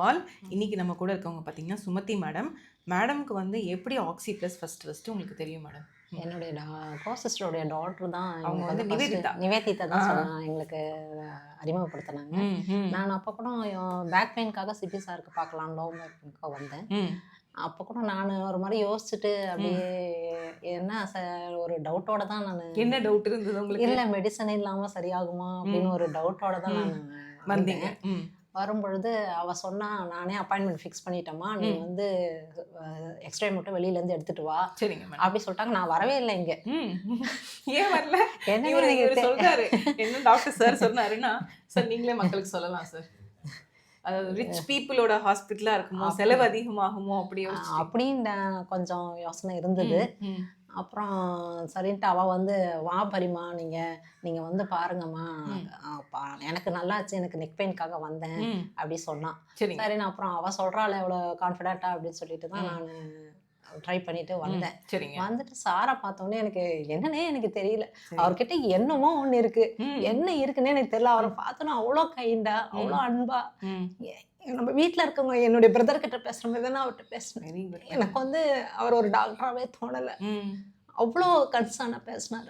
All இன்னைக்கு நம்ம கூட இருக்கவங்க பார்த்தீங்கன்னா சுமதி மேடம் மேடம்க்கு வந்து எப்படி ஆக்சி ப்ளஸ் ஃபர்ஸ்ட் ஃபர்ஸ்ட் உங்களுக்கு தெரியும் மேடம் என்னுடைய கோ சிஸ்டருடைய டாக்டர் தான் அவங்க வந்து நிவேதிதா. நிவேதிதா தான் எங்களுக்கு அறிமுகப்படுத்தினாங்க. நான் அப்போ கூட பேக் பெயின்காக சிபி சாருக்கு பார்க்கலாம் லோ பேக் வந்தேன். அப்போ கூட நான் ஒரு மாதிரி யோசிச்சுட்டு அப்படியே என்ன ஒரு டவுட்டோட தான் நான் என்ன டவுட் இருந்தது உங்களுக்கு? இல்லை மெடிசன் இல்லாமல் சரியாகுமா அப்படின்னு ஒரு டவுட்டோட தான் நான் வந்தீங்க. ம். வரும்பொழுது அவ சொன்னா நானே அப்பாயின்மெண்ட் ஃபிக்ஸ் பண்ணிட்டேம்மா. நீ வந்து எக்ஸ்ரே மட்டும் வெளியில இருந்து எடுத்துட்டு வா. சரிங்க அப்படி சொல்லிட்டாங்க. நான் வரவே இல்லை இங்க. ஏன் வரல? என்ன சொல்றாரு. என்ன டாக்டர் சார் சொன்னாருன்னா சார் நீங்களே மக்களுக்கு சொல்லலாம் சார் அதாவது ரிச் பீப்புளோட ஹாஸ்பிட்டலா இருக்குமோ? செலவு அதிகமாகுமோ? அப்படி அப்படின்னு கொஞ்சம் யோசனை இருந்தது. அப்புறம் சரின்ட்டு அவ வந்து வா பரிமா நீங்க நீங்க வந்து பாருங்கம்மா. அப்பா, எனக்கு நல்லாச்சு எனக்கு நெக் பெயின்காக வந்தேன். அப்படி சொன்னான். சரி நான் அப்புறம் அவ சொல்றாள் எவ்வளோ கான்ஃபிடென்ட்டா அப்படின்னு சொல்லிட்டு தான் நான் ட்ரை பண்ணிட்டு வந்தேன். வந்துட்டு சாரை பார்த்தோன்னே எனக்கு என்னன்னே எனக்கு தெரியல. அவர்கிட்ட என்னமோ ஒண்ணு இருக்கு. என்ன இருக்குன்னே எனக்கு தெரியல. அவரை பார்த்தோன்னா அவ்வளோ கைண்டா அவ்வளோ அன்பா. நம்ம வீட்ல இருக்கவங்க என்னுடைய பிரதர் கிட்ட பேசுற மாதிரி தான் அவர்கிட்ட பேசினேன் எனக்கு வந்து அவர் ஒரு டாக்டராகவே தோணலை. அவ்வளோ கன்சர்னாக பேசினார்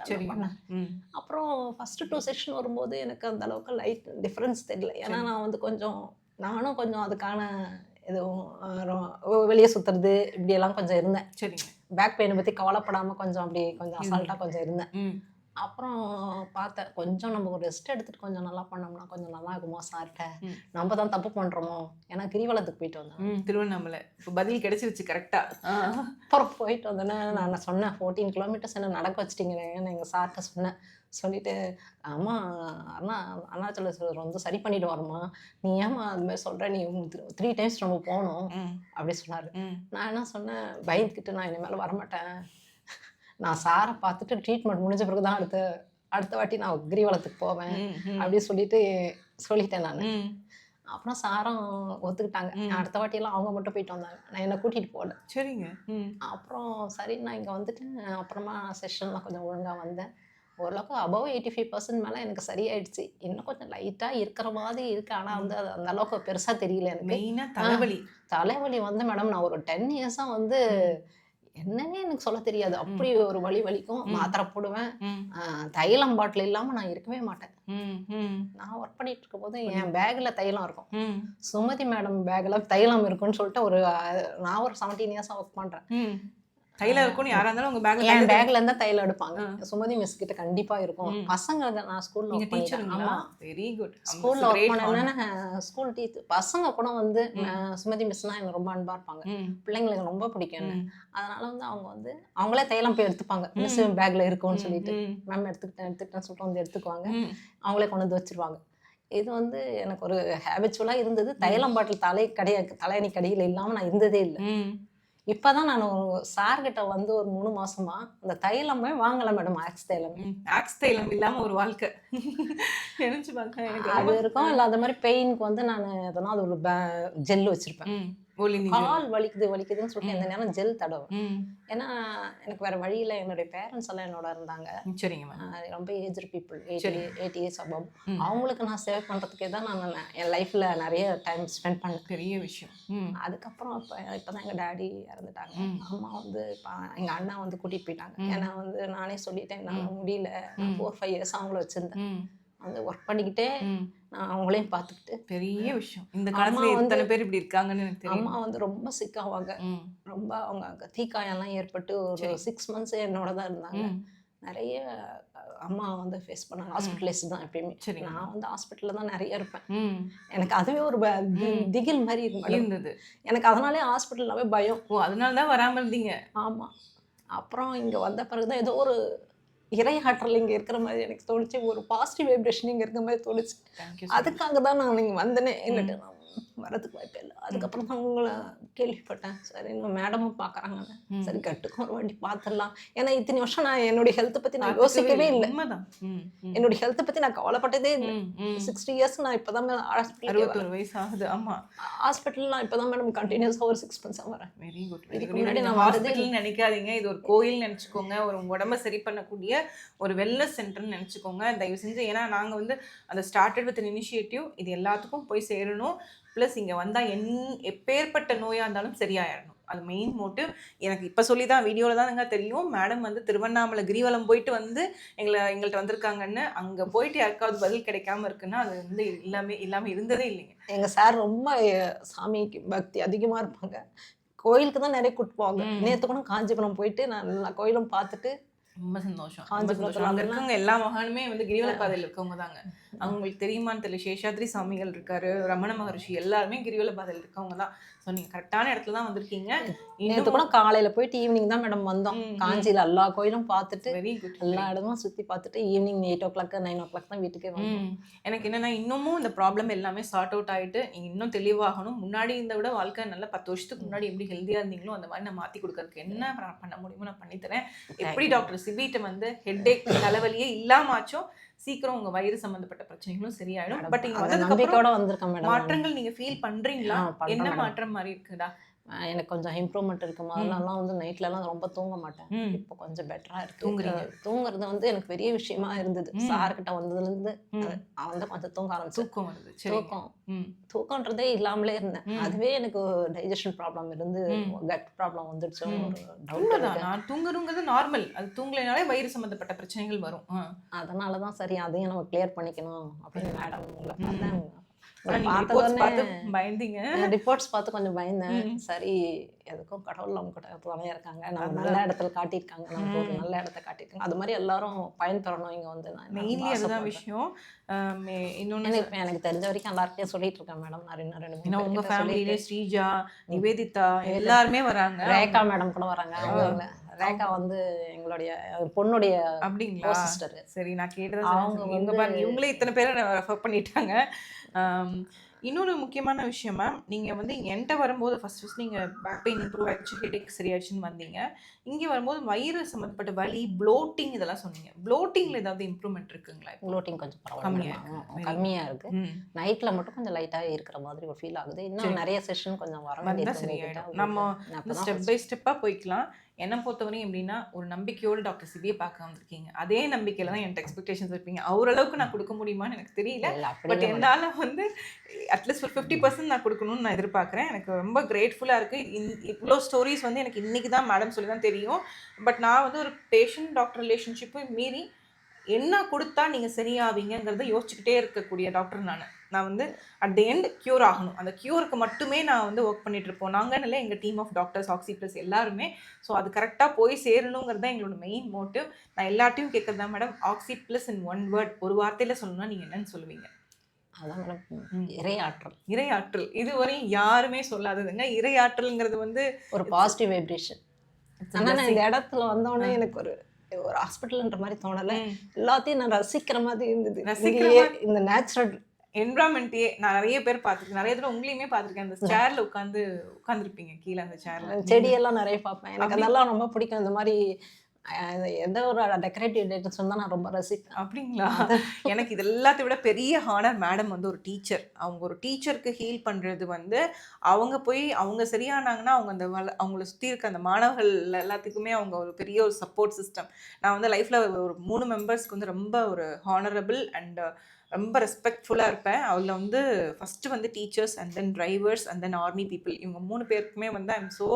அப்புறம் ஃபர்ஸ்ட் டூ செஷன் வரும்போது எனக்கு அந்த அளவுக்கு லைட் டிஃப்ரென்ஸ் தெரியல. ஏன்னா நான் வந்து கொஞ்சம் நானும் கொஞ்சம் அதுக்கான எதுவும் வெளியே சுத்துறது இப்படியெல்லாம் கொஞ்சம் இருந்தேன். சரிங்க. பேக் பெயினை பற்றி கவலைப்படாமல் கொஞ்சம் அப்படி கொஞ்சம் அசால்ட்டாக கொஞ்சம் இருந்தேன். அப்புறம் பார்த்தேன் கொஞ்சம் நம்ம ஒரு ரெஸ்ட் எடுத்துட்டு கொஞ்சம் நல்லா பண்ணோம்னா கொஞ்சம் நல்லா இருக்குமோ சார்கிட்ட. நம்ம தான் தப்பு பண்ணுறோமோ ஏன்னா கிரிவலத்துக்கு போயிட்டு வந்தேன். ம் திருவண்ணாமலை. இப்போ பதில் கிடைச்சிருச்சு கரெக்டா அப்புறம் போயிட்டு வந்தோன்னே நான் சொன்னேன் ஃபோர்டீன் கிலோமீட்டர்ஸ் என்ன நடக்க வச்சிட்டீங்கன்னு எங்கள் சார்கிட்ட சொன்னேன். சொல்லிட்டு அம்மா அண்ணா அருணாச்சலேஸ்வரர் வந்து சரி பண்ணிட்டு வருமா நீ ஏம்மா அது மாதிரி சொல்கிற நீ த்ரீ டைம்ஸ் நம்ம போகணும். அப்படி சொன்னார். நான் என்ன சொன்னேன் பயந்துக்கிட்டு நான் இனிமேல் வரமாட்டேன். நான் சாரை பார்த்துட்டு ட்ரீட்மெண்ட் முடிஞ்ச பிறகு தான் அடுத்த அடுத்த வாட்டி நான் கிரிவலத்துக்கு போவேன் ம், ம். அப்படி சொல்லிட்டு சொல்லிட்டேன் நான். அப்புறம் சாரும் ஒத்துக்கிட்டாங்க. அடுத்த வாட்டியெல்லாம் அவங்க மட்டும் போயிட்டு வந்தாங்க. நான் என்னை கூட்டிகிட்டு போகல. சரிங்க. அப்புறம் சரி நான் இங்கே வந்துட்டேன் அப்புறமா செஷன்லாம் கொஞ்சம் ஒழுங்காக வந்தேன். ஓரளவுக்கு அபவ் எயிட்டி ஃபைவ் பர்சன்ட் மேலே எனக்கு சரியாயிடுச்சு. இன்னும் கொஞ்சம் லைட்டாக இருக்கிற மாதிரி இருக்கு. ஆனால் வந்து அது அந்த அளவுக்கு பெருசாக தெரியல எனக்கு. மெயினா தலைவலி. தலைவலி வந்து மேடம் நான் ஒரு டென் இயர்ஸாக வந்து என்னன்னே எனக்கு சொல்ல தெரியாது. அப்படி ஒரு வலி வலிக்கும். மாத்திரை போடுவேன். தைலம் பாட்டில் இல்லாமல் நான் இருக்கவே மாட்டேன். நான் ஒர்க் பண்ணிட்டு இருக்கும்போது என் பேக்கில் தைலம் இருக்கும். சுமதி மேடம் பேக்கில் தைலம் இருக்குன்னு சொல்லிட்டு ஒரு நான் ஒரு செவன்டீன் இயர்ஸாக ஒர்க் பண்ணுறேன் ம் கையில இருக்கும்னு யாரா இருந்தாலும் உங்க பேக்ல என் பேக்ல இருந்தா தையல் எடுப்பாங்க. சுமதி மிஸ் கிட்ட கண்டிப்பா இருக்கும். பசங்க நான் ஸ்கூல்ல நீங்க டீச்சருங்களா வெரி குட் ஸ்கூல்ல ஒர்க் பண்ணேன்னா ஸ்கூல் டீச்சர் பசங்க கூட வந்து சுமதி மிஸ்னா எனக்கு ரொம்ப அன்பா இருப்பாங்க. பிள்ளைங்களுக்கு ரொம்ப பிடிக்கும் அதனால வந்து அவங்க வந்து அவங்களே தையலம் போய் எடுத்துப்பாங்க. மிஸ் பேக்ல இருக்கும்னு சொல்லிட்டு. மேம் எடுத்துக்கிட்டேன் எடுத்துக்கிட்டேன்னு சொல்லிட்டு வந்து எடுத்துக்குவாங்க. அவங்களே கொண்டு வந்து வச்சிருவாங்க. இது வந்து எனக்கு ஒரு ஹேபிச்சுவலாக இருந்தது. தையலம் பாட்டில் தலை கடைய தலையணி கடையில் இல்லாமல் நான் இருந்ததே இல்லை. ம் இப்போதான் நான் சார்கிட்ட வந்து ஒரு மூணு மாசமா அந்த தைலமே வாங்கலை மேடம் ஆக்ஸ் தைலம். ஆக்ஸ் தைலம் இல்லாம ஒரு வாழ்க்கை. நினைச்சு பார்க்க அது இருக்கும். இல்லை அது மாதிரி பெயினுக்கு வந்து நான் எதனா அது ஒரு ஜெல் வச்சிருப்பேன். கால் வலிக்குது வலிக்குதுன்னு சொல்லிட்டு எந்த நேரம் ஜெல் தடவும். ஏன்னா எனக்கு வேற வழியில என்னுடைய பேரண்ட்ஸ் எல்லாம் என்னோட இருந்தாங்க. சரிங்க ரொம்ப aged people eighty years above. அவங்களுக்கு நான் சேவ் பண்றதுக்கே தான் நான் என் லைஃப்ல நிறைய டைம் ஸ்பெண்ட் பண்ணேன். பெரிய விஷயம். அதுக்கப்புறம் இப்போ இப்போ தான் எங்கள் டேடி இறந்துட்டாங்க. அம்மா வந்து இப்போ எங்கள் அண்ணா வந்து கூட்டிகிட்டு போயிட்டாங்க. ஏன்னா வந்து நானே சொல்லிட்டேன் முடியல. நான் ம். ஃபோர் ஃபைவ் இயர்ஸ் அவங்கள வச்சுருந்தேன். வந்து ஒர்க் பண்ணிக்கிட்டே நான் அவங்களையும் பார்த்துக்கிட்டு. பெரிய விஷயம். இந்த காலத்துல எத்தனை பேர் இப்படி இருக்காங்கன்னு எனக்கு தெரியும். அம்மா வந்து ரொம்ப சிக் ஆவாங்க ரொம்ப அவங்க அங்க தீக்காயெல்லாம் ஏற்பட்டு ஒரு. சிக்ஸ் மந்த்ஸ் என்னோட தான் இருந்தாங்க. நிறைய அம்மா வந்து ஃபேஸ் பண்ணாங்க ஹாஸ்பிட்டலைஸ் தான் எப்பயுமே. சரி. நான் வந்து ஹாஸ்பிட்டலில் தான் நிறைய இருப்பேன். எனக்கு அதுவே ஒரு. திகில் மாதிரி. இருந்தது. எனக்கு அதனாலே ஹாஸ்பிட்டல்னாவே பயம். ஓ அதனால தான் வராம இருந்தீங்க. ஆமாம் அப்புறம் இங்கே வந்த பிறகு தான் ஏதோ ஒரு இறை ஆற்றல் இங்கே இருக்கிற மாதிரி எனக்கு தோணுச்சு. ஒரு பாசிட்டிவ் வைப்ரேஷன் இங்கே இருக்கிற மாதிரி தோணுச்சு. அதுக்காக தான் நான் இங்கே வந்தேனே. இல்லட்டு நான் வரதுக்கு வாய்ப்பே இல்லை. அதுக்கப்புறம் தான் உங்களை கேள்விப்பட்டேன். சரி நம்ம மேடமும் பார்க்குறாங்க ம். சரி கட்டுக்கும் ஒரு வாட்டி பார்த்துடலாம். ஏன்னா இத்தனை வருஷம் நான் என்னுடைய ஹெல்த்தை பற்றி நான் யோசிக்கவே இல்லை. என்னுடைய ஹெல்த்தை பற்றி நான் கவலைப்பட்டதே இல்லை. சிக்ஸ்டி இயர்ஸ் நான் இப்போ தான் ஹாஸ்பிட்டல் அறுபத்தொரு வயசு ஆகுது ஆமா. ஹாஸ்பிட்டல் நான் இப்போ தான் மேடம் கண்டினியூஸாக ஒரு சிக்ஸ் மந்த்ஸாக வரேன். வெரி குட் இதுக்கு முன்னாடி நான் ஹாஸ்பிட்டல் நினைக்காதீங்க. இது ஒரு கோயில் நினைச்சுக்கோங்க. ஒரு உங்க உடம்ப சரி பண்ணக்கூடிய ஒரு வெல்னஸ் சென்டர்னு நினைச்சுக்கோங்க. தயவு செஞ்சு ஏன்னா நாங்க வந்து அந்த ஸ்டார்டட் வித் இனிஷியேட்டிவ் இது எல்லாத்துக்கும் போய் சேரணும். ப்ளஸ் இங்கே வந்தால் என் எப்பேற்பட்ட நோயாக இருந்தாலும் சரியாயிடணும் அது மெயின் மோட்டிவ் எனக்கு இப்போ சொல்லி தான் வீடியோவில் தானுங்க தெரியும். மேடம் வந்து திருவண்ணாமலை கிரிவலம் போயிட்டு வந்து எங்களை எங்கள்கிட்ட வந்திருக்காங்கன்னு. அங்கே போயிட்டு யாருக்காவது பதில் கிடைக்காம இருக்குன்னா அது வந்து எல்லாமே இல்லாமல் இருந்ததே இல்லைங்க. எங்க சார் ரொம்ப சாமிக்கு பக்தி அதிகமா இருப்பாங்க. கோயிலுக்கு தான் நிறைய கூட்டு போவாங்க ம். நேத்து கூட காஞ்சிபுரம் போயிட்டு நான் எல்லா கோயிலும் பார்த்துட்டு ரொம்ப சந்தோஷம். காஞ்சிபுரத்துல அங்க இருக்கவங்க எல்லா மகானுமே வந்து கிரிவல பாதையில் இருக்கவங்க தாங்க. அவங்களுக்கு தெரியுமான்னு தெரியல. சேஷாத்ரி சாமிகள் இருக்காரு ரமண மகரிஷி எல்லாருமே கிரிவல பாதையில் இருக்கவங்க தான் ஸோ நீங்க கரெக்டான இடத்துல தான் வந்திருக்கீங்க. நேத்து கூட காலையில போயிட்டு ஈவினிங் தான் மேடம் வந்தோம். காஞ்சியில எல்லா கோயிலும் பார்த்துட்டு வெரி குட் எல்லா இடமும் சுத்தி பார்த்துட்டு evening eight o'clock nine o'clock தான் வீட்டுக்கே வந்தோம். எனக்கு என்னன்னா இன்னமும் இந்த ப்ராப்ளம் எல்லாமே சார்ட் அவுட் ஆயிட்டு நீங்க இன்னும் தெளிவாகணும். முன்னாடி இந்த விட வாழ்க்கை நல்ல பத்து வருஷத்துக்கு முன்னாடி எப்படி ஹெல்தியா இருந்தீங்களோ அந்த மாதிரி நான் மாத்தி கொடுக்கறதுக்கு என்ன பண்ண முடியுமோ நான் பண்ணித்தரேன் எப்படி டாக்டர் சிபிட்ட வந்து ஹெட்டேக் தலைவலியே இல்லாமாச்சும் சீக்கிரம் உங்க வயிறு சம்பந்தப்பட்ட பிரச்சனைகளும் சரியாயிடும். பட் வந்திருக்கேன் மேடம். மாற்றங்கள் நீங்க ஃபீல் பண்றீங்களா? என்ன. மாற்றம் மாதிரி இருக்குடா எனக்கு கொஞ்சம் இம்ப்ரூவ்மெண்ட் இருக்கு. முதல்லலாம் வந்து நைட்ல எல்லாம் ரொம்ப தூங்க மாட்டேன். இப்போ கொஞ்சம் பெட்டரா இருக்கு. தூங்குறீங்க. தூங்குறது வந்து எனக்கு பெரிய விஷயமா இருந்தது. ம். சார் கிட்ட வந்ததுல இருந்து ம். அது- அவன் வந்து கொஞ்சம் தூங்க ஆரம்பிச்சு தூக்கம் வருது. தூக்கம். ம். தூக்கம்ன்றதே இல்லாமலே இருந்தேன். அதுவே எனக்கு டைஜஷன் ப்ராப்ளம் இருந்து. கட் ப்ராப்ளம் வந்துடுச்சு நான் தூங்குறதுங்கிறது நார்மல் அது தூங்கலைனாலே வயிறு சம்பந்தப்பட்ட பிரச்சனைகள் வரும். அதனால தான் சரி அதையும் நம்ம கிளியர் பண்ணிக்கணும் அப்படின்னு மேடம் உங்களை உங்களை பயந்தீங்க. ரிப்போர்ட்ஸ் பார்த்து கொஞ்சம் பயந்தேன். சரி எதுக்கும் கடவுள் நம்ம கிட்ட இருக்காங்க. நம்ம அதுதான். நல்ல இடத்துல காட்டியிருக்காங்க. நமக்கு ஒரு. நல்ல இடத்த காட்டியிருக்காங்க. அது மாதிரி எல்லாரும் பயன்பெறணும் இங்க வந்து நான் மெயின்லி அதுதான். விஷயம். இன்னொன்னு எனக்கு தெரிஞ்ச வரைக்கும் எல்லார்கிட்டயும் சொல்லிட்டு இருக்கேன் மேடம். நான் இன்னும் ரெண்டு மூணு ஏன்னா உங்க பேர்கிட்ட ஃபேமிலியிலே ஸ்ரீஜா நிவேதிதா எல்லாருமே வராங்க. ரேகா மேடம் கூட வராங்க. அவங்க ரேகா வந்து எங்களுடைய பொண்ணுடைய அப்படிங்களா? சிஸ்டர் சரி நான் கேட்டதை அவங்க இவங்க பாருங்க இவங்களே இத்தனை பேரை ரெஃபர் பண்ணிட்டாங்க. இன்னொரு முக்கியமான விஷயம் மேம் நீங்க வந்து என்கிட்ட வரும்போது ஃபர்ஸ்ட் ஃபர்ஸ்ட் நீங்க பேக் பெயின் இம்ப்ரூவ் ஆயிடுச்சு ஹெடேக் சரியாயிடுச்சுன்னு வந்தீங்க. இங்க வரும்போது வயிறு சம்மந்தப்பட்ட வலி ப்ளோட்டிங் இதெல்லாம் சொன்னீங்க. ப்ளோட்டிங்ல ஏதாவது இம்ப்ரூவ்மெண்ட் இருக்குங்களா? ப்ளோட்டிங் கொஞ்சம் கம்மியா பரவாயில்ல இருக்கு. ஆமா, கம்மியா இருக்கு. ம். நைட்ல மட்டும் கொஞ்சம் லைட்டா இருக்கிற மாதிரி ஒரு ஃபீல் ஆகுது. இன்னும் நிறைய செஷன் கொஞ்சம் வர சரியாயிடும். நம்ம ஸ்டெப் பை ஸ்டெப்பா போய்க்கலாம். என்னை பொறுத்தவரையும் எப்படின்னா ஒரு நம்பிக்கையோட டாக்டர் சிபியை பார்க்க வந்திருக்கீங்க. அதே நம்பிக்கையில தான் என்கிட்ட எக்ஸ்பெக்டேஷன்ஸ் இருப்பீங்க. அவரளவுக்கு நான் கொடுக்க முடியுமான்னு எனக்கு தெரியல. பட். என்னால் வந்து அட்லீஸ்ட் ஒரு ஃபிஃப்டி பர்சன்ட் நான் கொடுக்கணும்னு நான் எதிர்பார்க்குறேன். எனக்கு ரொம்ப கிரேட்ஃபுல்லாக இருக்குது இவ்வளோ ஸ்டோரிஸ் வந்து எனக்கு இன்னைக்கு தான் மேடம் சொல்லி தான் தெரியும். பட் நான் வந்து ஒரு பேஷண்ட் டாக்டர் ரிலேஷன்ஷிப்பை மீறி என்ன கொடுத்தா நீங்கள் சரியாவீங்கங்கிறத யோசிச்சுக்கிட்டே இருக்கக்கூடிய டாக்டர் நான். நான் வந்து அட் த எண்ட் க்யூர் ஆகணும். அந்த க்யூருக்கு மட்டுமே நான் வந்து ஒர்க் பண்ணிட்டு இருப்போம். நாங்கள் எங்கள் team of doctors Oxy Plus எல்லாருமே. ஸோ அது கரெக்டாக போய் சேரணுங்கிறது தான் எங்களோட மெயின் மோட்டிவ் நான் எல்லாத்தையும் கேட்குறது madam oxy plus in one word ஒரு வார்த்தையில் சொல்லணும்னா நீங்கள் என்னன்னு சொல்லுவீங்க? அதான் மேடம் ம். இறையாற்றல் இறையாற்றல் இதுவரையும் யாருமே சொல்லாததுங்க. இறையாற்றல்ங்கிறது வந்து ஒரு பாசிட்டிவ் வைப்ரேஷன் it's a ஆனா நான். இந்த இடத்துல வந்தோடனே எனக்கு ஒரு ஒரு ஹாஸ்பிட்டல்ன்ற மாதிரி தோணல. எல்லாத்தையும் நான் ரசிக்கிற மாதிரி இருந்தது. இந்த நேச்சுரல் என்விரான்மெண்ட்டே நான் நிறைய பேர் பார்த்துருக்கேன். நிறைய தடவை உங்களையுமே பார்த்துருக்கேன். அந்த சேர்ல உட்காந்து உட்காந்துருப்பீங்க. கீழே அந்த சேர்ல செடியெல்லாம் நிறைய பார்ப்பேன். எனக்கு அதெல்லாம் ரொம்ப பிடிக்கும். இந்த மாதிரி எந்த ஒரு டெக்கரேட்டிவ் டேட்டஸ் தான் நான் ரொம்ப ரசிப்பேன். அப்படிங்களா? எனக்கு இது எல்லாத்தை விட பெரிய ஹானர் மேடம் வந்து ஒரு டீச்சர் அவங்க ஒரு டீச்சருக்கு ஹீல் பண்ணுறது வந்து அவங்க போய் அவங்க சரியானாங்கன்னா அவங்க அந்த வள அவங்கள சுற்றி இருக்க அந்த மாணவர்கள் எல்லாத்துக்குமே அவங்க ஒரு பெரிய ஒரு சப்போர்ட் சிஸ்டம் நான் வந்து லைஃப்பில் ஒரு மூணு மெம்பர்ஸ்க்கு வந்து ரொம்ப ஒரு ஹானரபிள் அண்ட் ரொம்ப ரெஸ்பெக்ட்ஃபுல்லாக இருப்பேன். அதில் வந்து ஃபஸ்ட்டு வந்து teachers and then drivers and then army people இவங்க மூணு பேருக்குமே வந்து ஐம் ஸோ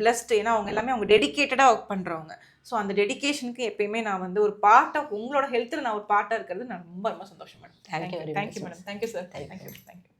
பிளஸ்ட் ஏன்னா அவங்க எல்லாமே அவங்க டெடிக்கேட்டடாக ஒர்க் பண்ணுறவங்க ஸோ அந்த டெடிகேஷனுக்கு எப்பயுமே நான் வந்து ஒரு பார்ட்டாக உங்களோட ஹெல்த்தில் நான் ஒரு பார்ட்டாக இருக்கிறது நான் ரொம்ப ரொம்ப சந்தோஷம் madam much, thank you madam thank you sir. Thank you thank you